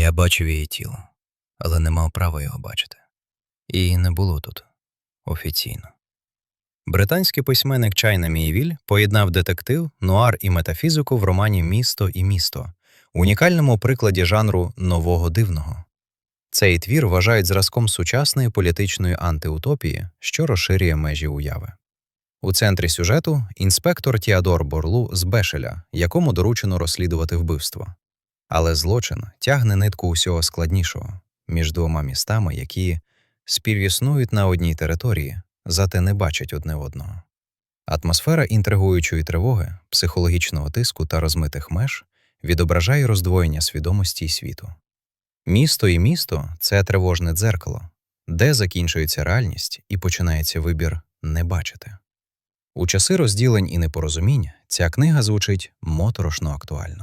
Я бачив її тіло, але не мав права його бачити. Її не було тут офіційно. Британський письменник Чайна Мієвіль поєднав детектив, нуар і метафізику в романі Місто і місто, унікальному прикладі жанру нового дивного. Цей твір вважають зразком сучасної політичної антиутопії, що розширює межі уяви. У центрі сюжету інспектор Тіадор Борлу з Бешеля, якому доручено розслідувати вбивство. Але злочин тягне нитку усього складнішого між двома містами, які співіснують на одній території, зате не бачать одне одного. Атмосфера інтригуючої тривоги, психологічного тиску та розмитих меж відображає роздвоєння свідомості й світу. Місто і місто це тривожне дзеркало, де закінчується реальність і починається вибір не бачити. У часи розділень і непорозумінь ця книга звучить моторошно актуально.